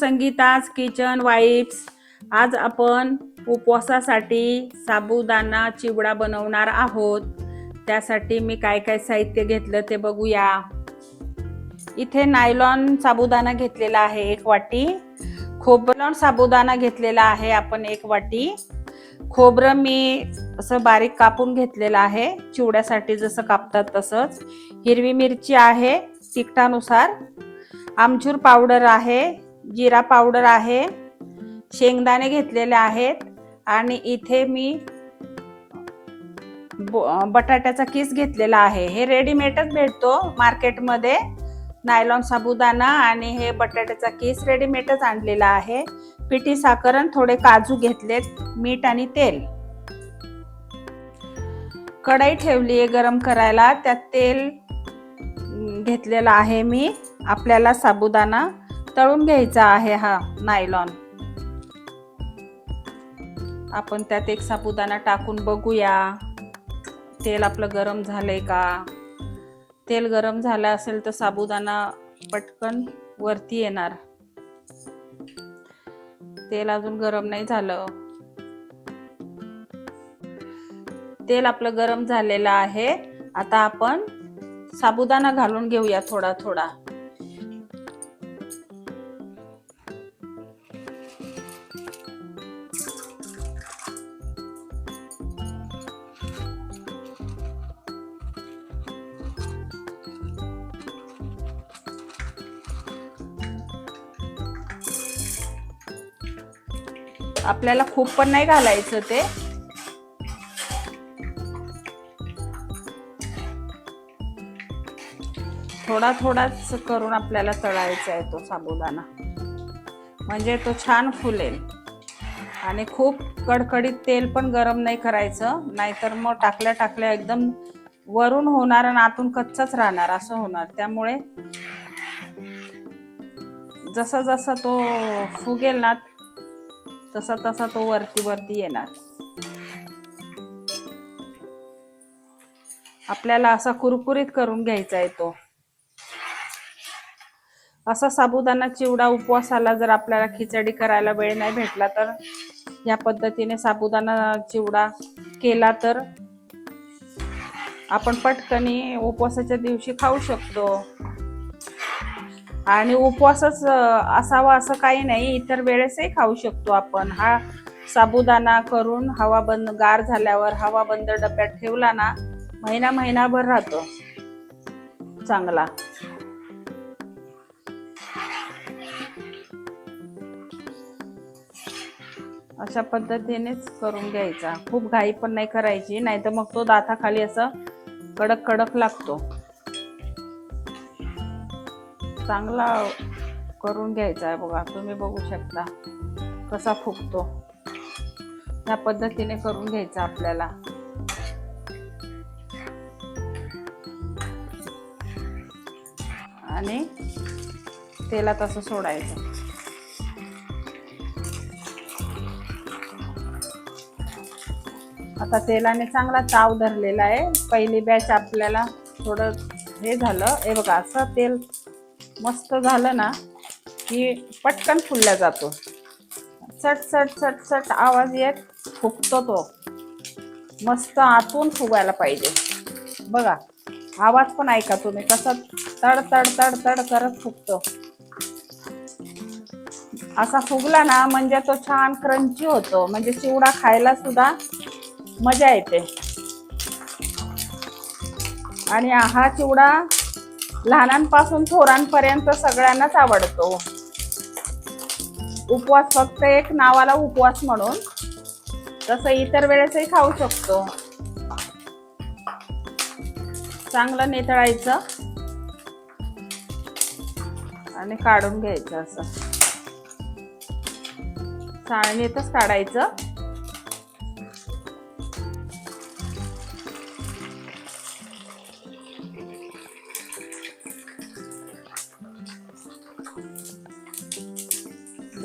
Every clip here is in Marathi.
Sangeeta's kitchen wipes. आज आपण उपवासासाठी साबुदाणा चिवडा बनवणार आहोत. त्यासाठी मी काय काय साहित्य घेतलं ते बघूया. इथे नायलॉन साबुदाणा घेतलेला आहे एक वाटी. खोबरं साबुदाणा घेतलेला आहे आपण एक वाटी. खोबरं मी असं बारीक कापून घेतलेलं आहे. चिवड्यासाठी जसं कापतात तसंच. हिरवी मिरची आहे तिखटानुसार. आमचूर पावडर आहे जिरा पावडर आहे शेंगदाणे घेतलेले आहेत आणि इथे मी ब- बटाट्याचा किस घेतलेला आहे. हे रेडीमेडच भेटतो मार्केटमध्ये. नायलॉन साबुदाणा आणि हे बटाट्याचा किस रेडीमेडच आणलेला आहे. पिठी साखर आणि थोडे काजू घेतलेत मीठ आणि तेल. कढई ठेवली आहे गरम करायला. त्यात तेल घेतलेलं आहे मी. आपल्याला साबुदाणा तळून घ्यायचा आहे हा नायलॉन. आपण त्यात एक साबुदाणा टाकून बघूया. तेल आपलं गरम झालंय का? तेल गरम झालं असेल तर साबुदाणा पटकन वरती येणार. तेल अजून गरम नाही झालं. तेल आपलं गरम झालेलं आहे. आता आपण साबुदाणा घालून घेऊया थोडा थोडा. आपल्याला खूप पण नाही घालायचं ते. थोडा थोडाच करून आपल्याला तळायचा आहे तो साबुदाणा. म्हणजे तो छान फुलेल. आणि खूप कडकडीत तेल पण गरम नाही करायचं नाहीतर मग टाकल्या टाकल्या एकदम वरून होणार आणि आतून कच्चाच राहणार असं होणार. त्यामुळे जसा जसा तो फुगेल ना तसा तसा तो वरती वरती येणार. आपल्याला असा कुरकुरीत करून घ्यायचा आहे तो. असा साबुदाणा चिवडा उपवासाला जर आपल्याला खिचडी करायला वेळ नाही भेटला तर या पद्धतीने साबुदाणा चिवडा केला तर आपण पटकनी उपवासाच्या दिवशी खाऊ शकतो. आणि उपवासच असावा असं काही नाही. इतर वेळेसही खाऊ शकतो आपण. हा साबुदाणा करून हवा बंद गार झाल्यावर हवा बंद डब्यात ठेवला ना महिना महिनाभर राहतो. चांगला. अशा पद्धतीनेच करून घ्यायचा. खूप घाई पण नाही करायची नाही तर मग तो दाताखाली असं कडक कडक लागतो. चांगला करून घ्यायचा आहे बघा. तुम्ही बघू शकता कसा फुगतो. या पद्धतीने करून घ्यायचा आपल्याला. आणि तेलात असं सोडायचं. आता तेलाने चांगला ताव धरलेला आहे. पहिली बॅच आपल्याला थोडं हे झालं. हे बघा असं तेल मस्त झालं ना की पटकन फुलला जातो. चट चट चट चट आवाज येत फुगतो तो. मस्त आतून फुगायला पाहिजे. बघा आवाज पण ऐका तुम्ही कसा तड तड तड तड करत फुगतो. असा फुगला ना म्हणजे तो छान क्रंची होतो. म्हणजे चिवडा खायला सुद्धा मजा येते. आणि हा चिवडा लहानांपासून थोरांपर्यंत सगळ्यांनाच आवडतो. उपवास फक्त एक नावाला उपवास म्हणून तसं इतर वेळेसही खाऊ शकतो. चांगलं नेतळायचं आणि काढून घ्यायचं असं. चाळणीतच काढायचं.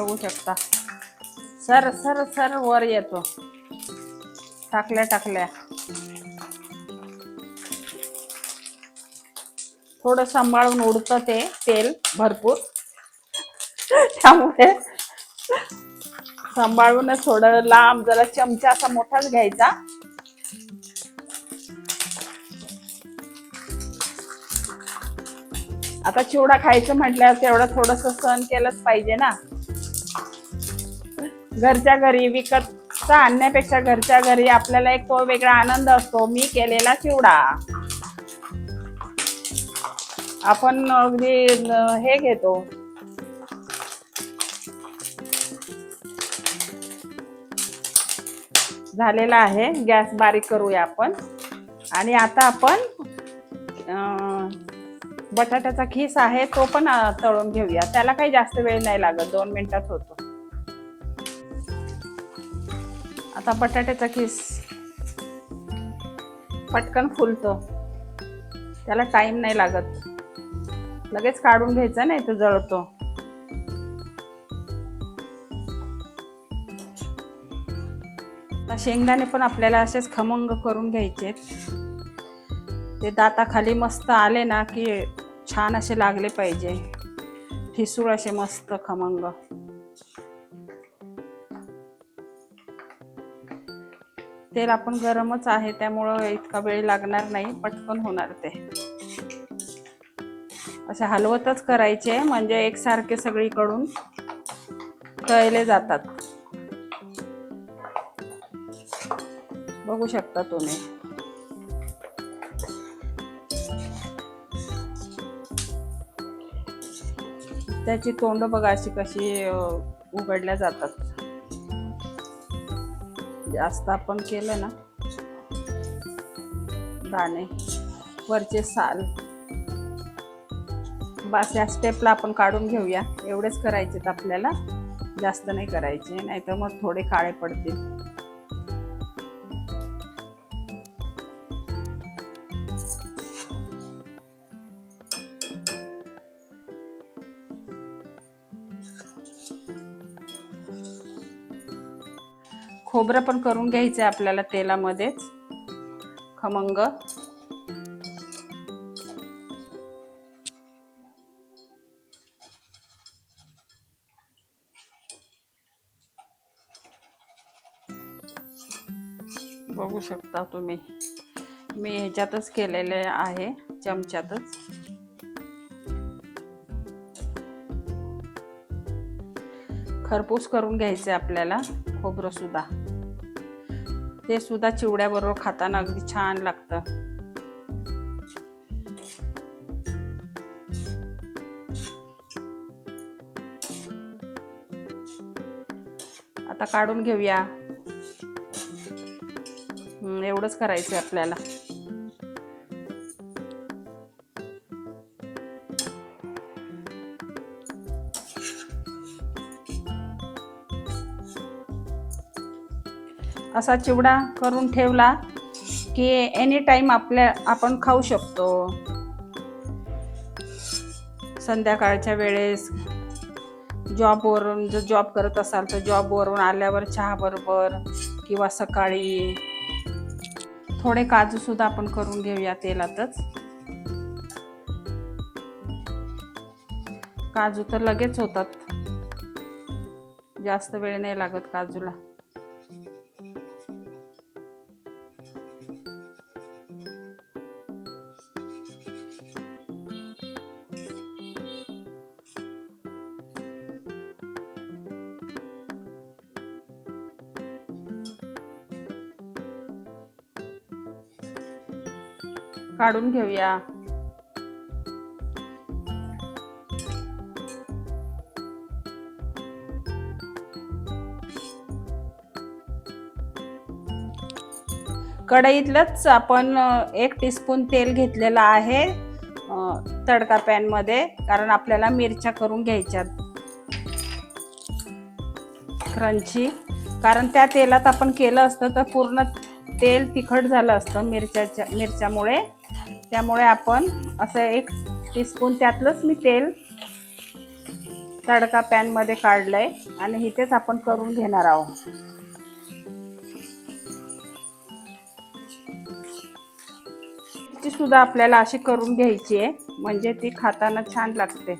बघू शकता. सर सर सर वर येतो. टाकल्या टाकल्या. थोडं सांभाळून उडतं ते तेल भरपूर. त्यामुळे सांभाळूनच थोडं लांब जरा चमचा असा मोठाच घ्यायचा. आता चिवडा खायचं म्हटल्यावर तेवढं थोडस सहन केलंच पाहिजे ना. घरच्या घरी विकतचा आणण्यापेक्षा घरच्या घरी आपल्याला एक तो वेगळा आनंद असतो. मी केलेला चिवडा. आपण अगदी हे घेतो. झालेला आहे. गॅस बारीक करूया आपण. आणि आता आपण बटाट्याचा खीस आहे तो पण तळून घेऊया. त्याला काही जास्त वेळ नाही लागत. दोन मिनिटात होतो. आता बटाट्याचा किस. पटकन फुलतो. त्याला टाइम नाही लागत. लगेच काढून घ्यायचा नाही तो जळतो. शेंगदाणे पण आपल्याला असेच खमंग करून घ्यायचे ते दाताखाली मस्त आले ना की छान असे लागले पाहिजे. ठिसूळ असे मस्त खमंग. तेल आपण गरमच आहे त्यामुळं इतका वेळ लागणार नाही पटकन होणार ते. असे हलवतच करायचे म्हणजे एकसारखे सगळीकडून तळले जातात. बघू शकता तुम्ही. त्याची तोंड बघा अशी कशी उघडल्या जातात. जास्त आपण केलं ना दाणे वरचे साल. बस या स्टेपला आपण काढून घेऊया. एवढेच करायचेत आपल्याला. जास्त नाही करायचे नाहीतर मग थोडे काळे पडतील. खोबरं पण करून घ्यायचं आहे आपल्याला तेलामध्येच. खमंग. बघू शकता तुम्ही. मी ह्याच्यातच केलेले आहे चमच्यातच. खरपूस करून घ्यायचे आपल्याला खोबरं सुद्धा. ते सुद्धा चिवड्याबरोबर खाताना अगदी छान लागतं. आता काढून घेऊया. एवढंच करायचं आपल्याला. असा चिवडा करून ठेवला की एनी टाईम आपल्या आपण खाऊ शकतो. संध्याकाळच्या वेळेस जॉबवरून जर जॉब करत असाल तर जॉबवरून आल्यावर चहाबरोबर किंवा सकाळी थोडे काजूसुद्धा आपण करून घेऊया तेलातच. काजू तर लगेच होतात. जास्त वेळ नाही लागत काजूला. काढून घेऊया. कढईतलंच आपण एक टीस्पून तेल घेतलेलं आहे तडका पॅनमध्ये कारण आपल्याला मिरच्या करून घ्यायच्यात. क्रंची कारण त्या तेलात आपण केलं असतं तर पूर्ण तेल तिखट झालं असतं मिरच्याच्या मिरच्यामुळे. त्यामुळे आपण असं एक टीस्पून त्यातलंच मी तेल तडका पॅनमध्ये काढलंय आणि इथेच आपण करून घेणार आहोत. ती सुद्धा आपल्याला अशी करून घ्यायची आहे म्हणजे ती खाताना छान लागते.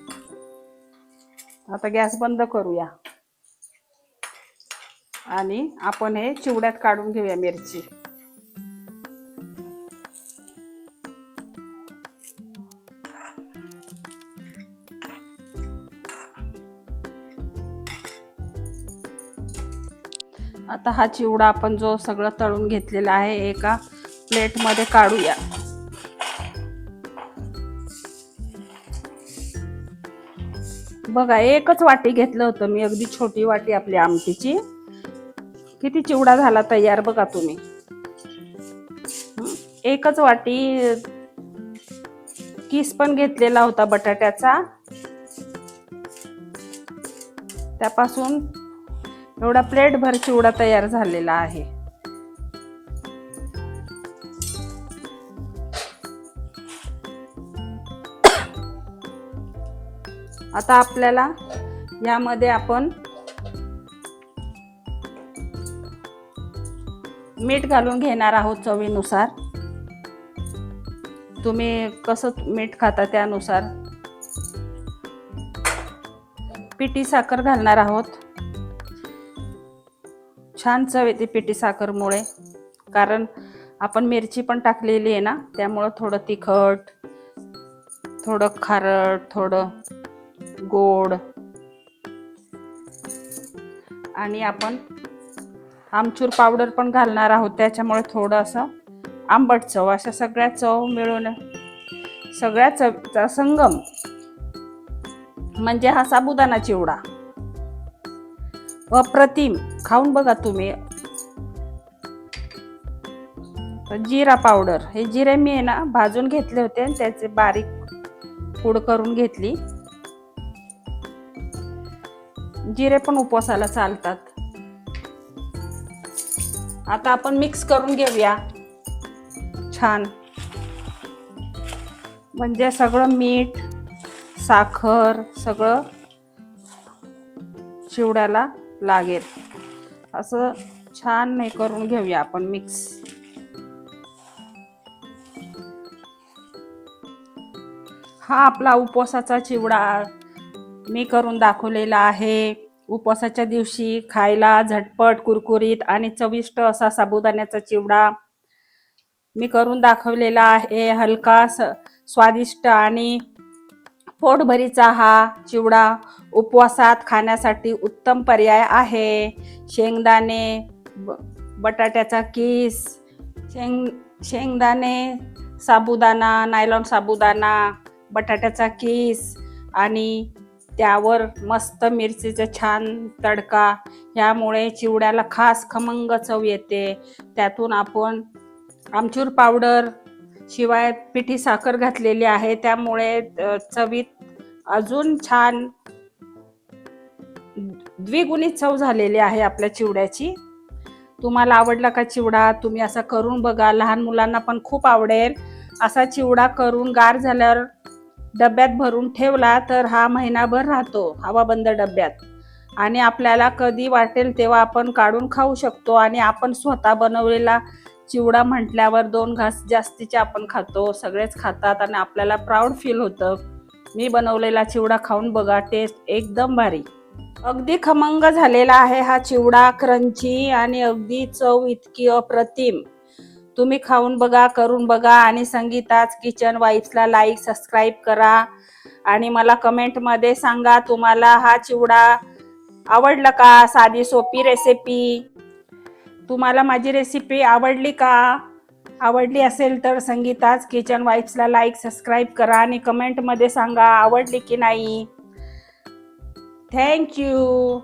आता गॅस बंद करूया. आणि आपण हे चिवड्यात काढून घेऊया मिरची. आता हा चिवडा आपण जो सगळं तळून घेतलेला आहे एका प्लेटमध्ये काढूया. बघा एकच वाटी घेतलं होतं मी अगदी छोटी वाटी आपली आमटीची. किती चिवडा झाला तयार बघा तुम्ही. एकच वाटी किस पण घेतलेला होता बटाट्याचा. त्यापासून एवढा प्लेट भर चिवडा तयार झालेला आहे. आता आपल्याला यामध्ये आपण मीठ घालून घेणार आहोत चवीनुसार. तुम्ही कसं मीठ खाता त्यानुसार. पिठी साखर घालणार आहोत. छान चव येते पिठी साखरमुळे. कारण आपण मिरची पण टाकलेली आहे ना त्यामुळं थोडं तिखट थोडं खारट थोडं गोड. आणि आपण आमचूर पावडर पण घालणार आहोत त्याच्यामुळे थोडं असं आंबट चव अशा सगळ्या चव मिळून सगळ्या चवचा संगम. म्हणजे हा साबुदाणा चिवडा. अप्रतिम. खाऊन बघा तुम्ही. जिरा पावडर. हे जिरे मी आहे ना भाजून घेतले होते आणि त्याचे बारीक पूड करून घेतली. जिरे पण उपवासाला चालतात. आता आपण मिक्स करून घेऊया. छान. म्हणजे सगळं मीठ साखर सगळं चिवड्याला लागेल. असं छान हे करून घेऊया आपण मिक्स. हा आपला उपवासाचा चिवडा मी करून दाखवलेला आहे. उपवासाच्या दिवशी खायला झटपट कुरकुरीत आणि चविष्ट असा साबुदाण्याचा चिवडा मी करून दाखवलेला आहे. हलका स स्वादिष्ट आणि पोटभरीचा हा चिवडा उपवासात खाण्यासाठी उत्तम पर्याय आहे. शेंगदाणे ब बटाट्याचा किस शेंग शेंगदाणे साबुदाणा नायलॉन साबुदाणा बटाट्याचा किस आणि त्यावर मस्त मिरचीचं छान तडका. ह्यामुळे चिवड्याला खास खमंग चव येते. त्यातून आपण आमचूर पावडर शिवाय पिठी साखर घातलेली आहे. त्यामुळे चवीत अजून छान द्विगुणित चव झालेली आहे आपल्या चिवड्याची. तुम्हाला आवडला का चिवडा? तुम्ही असा करून बघा. लहान मुलांना पण खूप आवडेल. असा चिवडा करून गार झाल्यावर डब्यात भरून ठेवला तर हा महिनाभर राहतो हवाबंद डब्यात. आणि आपल्याला कधी वाटेल तेव्हा आपण काढून खाऊ शकतो. आणि आपण स्वतः बनवलेला चिवडा म्हटल्यावर दोन घास जास्तीचे आपण खातो सगळेच खातात आणि आपल्याला प्राऊड फील होतं. मी बनवलेला चिवडा खाऊन बघा टेस्ट एकदम भारी. अगदी खमंग झालेला आहे हा चिवडा क्रंची आणि अगदी चव इतकी अप्रतिम. तुम्ही खाऊन बघा करून बघा आणि संगीताच किचन वाईफ्सला लाईक सबस्क्राईब करा. आणि मला कमेंटमध्ये सांगा तुम्हाला हा चिवडा आवडला का? साधी सोपी रेसिपी तुम्हाला माझी रेसिपी आवडली का? आवडली असेल तर संगीताच किचन वाईफ्सला लाईक सबस्क्राईब करा आणि कमेंटमध्ये सांगा आवडली की नाही? थँक्यू